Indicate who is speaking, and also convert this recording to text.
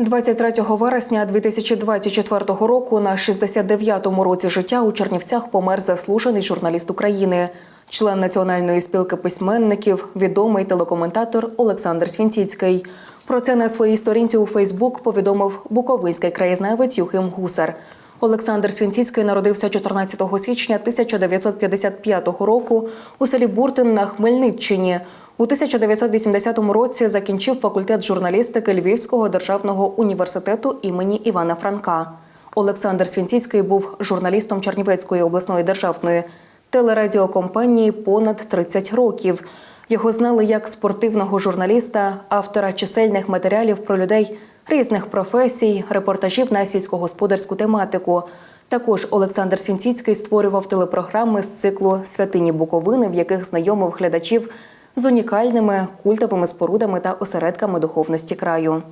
Speaker 1: 23 вересня 2024 року на 69-му році життя у Чернівцях помер заслужений журналіст України, член Національної спілки письменників, відомий телекоментатор Олександр Свінціцький. Про це на своїй сторінці у Фейсбук повідомив буковинський краєзнавець Юхим Гусар. Олександр Свінціцький народився 14 січня 1955 року у селі Буртин на Хмельниччині. У 1980 році закінчив факультет журналістики Львівського державного університету імені Івана Франка. Олександр Свінціцький був журналістом Чернівецької обласної державної телерадіокомпанії понад 30 років. Його знали як спортивного журналіста, автора чисельних матеріалів про людей різних професій, репортажів на сільськогосподарську тематику. Також Олександр Свінціцький створював телепрограми з циклу Святині Буковини, в яких знайомив глядачів з унікальними культовими спорудами та осередками духовності краю.